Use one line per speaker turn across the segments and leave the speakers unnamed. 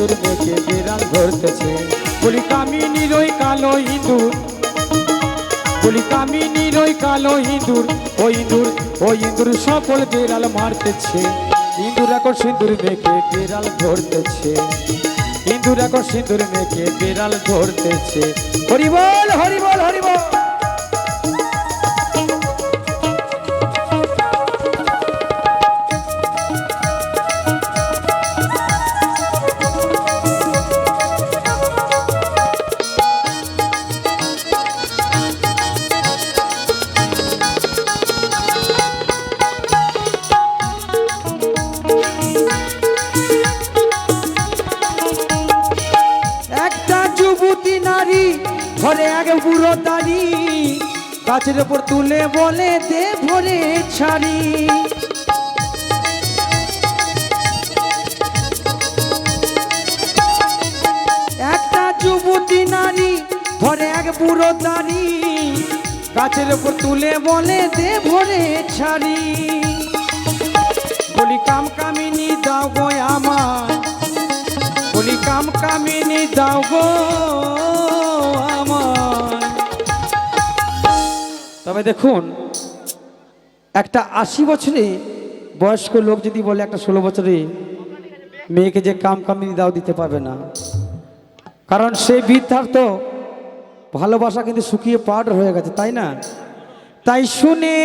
মেখে বিড়াল ধরতেছে। বলি কামিনীর ওই কালো ইঁদুর। বলি কামিনীর ওই কালো ইঁদুর, ওই ইঁদুর ওই ইঁদুর সকল বিড়াল মারতেছে। ইঁদুর এখন সিঁদুর মেখে বিড়াল ধরতেছে। ইঁদুর এখন সিঁদুর মেখে বিড়াল ধরতেছে। হরিবল হরিবল হরিবল! ঘরে এক বুড়ো দাঁড়ি, গাছের ওপর তুলে বলে দে ভরে ছাড়ি। একটা যুবতী নারী, ঘরে এক বুড়ো দাঁড়ি, গাছের ওপর তুলে বলে দে ভরে ছাড়ি। বলি, কাম কামিনী দাও গো আমার বলি, কাম কামিনী দাও গো। তবে দেখুন, একটা আশি বছরে বয়স্ক লোক যদি বলে একটা ষোলো বছরে মেয়েকে যে কাম কামিনী দাও দিতে পারবে না। কারণ সে বৃদ্ধার তো ভালোবাসা কিন্তু শুকিয়ে পাউডার হয়ে গেছে, তাই না? তাই শুনে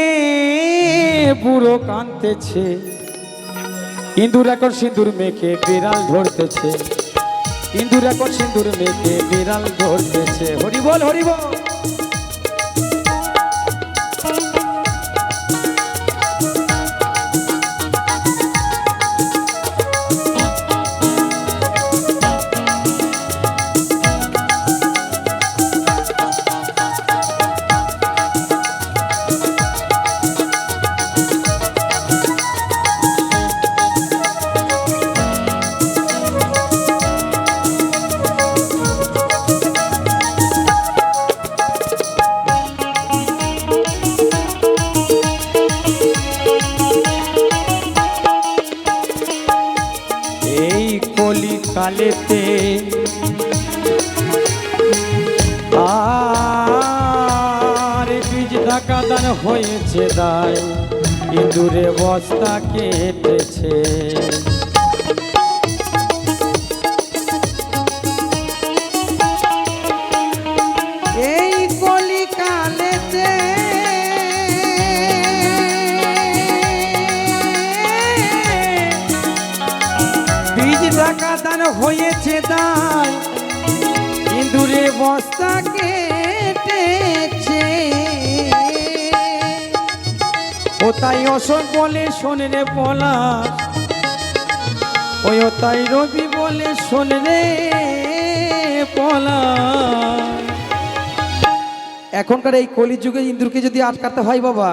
বুড়ো কাঁদতেছে। ইন্দুর এখন সিঁদুর মেয়েকে বিড়াল ধরতেছে। ইন্দুর এখন সিঁদুর মেয়েকে বিড়াল ধরতেছে। হরিবল হরিবল কালেতে। আর বীজ ঢাকা হয়েছে দায় ইঁদুরে বস্তা কেটেছে। ঢাকা দান হয়েছে দায় ইঁদুরে বস্তা
কেটেছে।
ও তাই অশোক বলে শোনে রে পলা ওই ও তাই রবি বলে শোনে রে পলা এখনকার এই কলিযুগে ইন্দুরকে যদি আটকাতে হয় বাবা,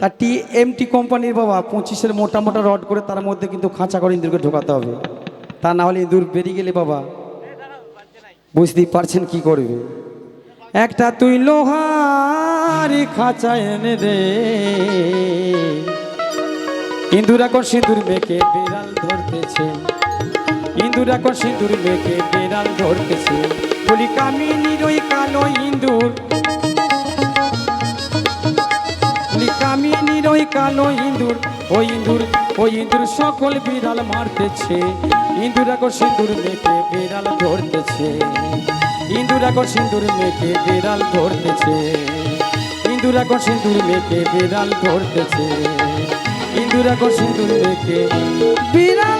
তা টি এম টি কোম্পানির বাবা, পঁচিশের মোটা মোটা রড করে তার মধ্যে কিন্তু খাঁচা করে ইন্দুরকে ঢোকাতে হবে। তা না হলে ইঁদুর বেরিয়ে গেলে বাবা। বুঝতেই পারছেন কি করবে। একটা তুই লোহার খাঁচা এনে দে। ইন্দুর এখন সিঁদুর মেখে বিড়াল ধরতেছে। ইন্দুর এখন সিঁদুর মেখে বিড়াল ধরতেছে। বলি কামিনীর ওই কালো ইন্দুর কালো ইন্দুর ও ইন্দুর ও ইন্দুর সকল বিড়াল মারতেছে। ইন্দুর এখন সিঁদুর মেখে বিড়াল ধরতেছে। ইন্দুর এখন সিঁদুর মেখে বিড়াল ধরতেছে। ইন্দুর এখন সিঁদুর মেখে বিড়াল ধরতেছে। ইন্দুর এখন সিঁদুর মেখে
বিড়াল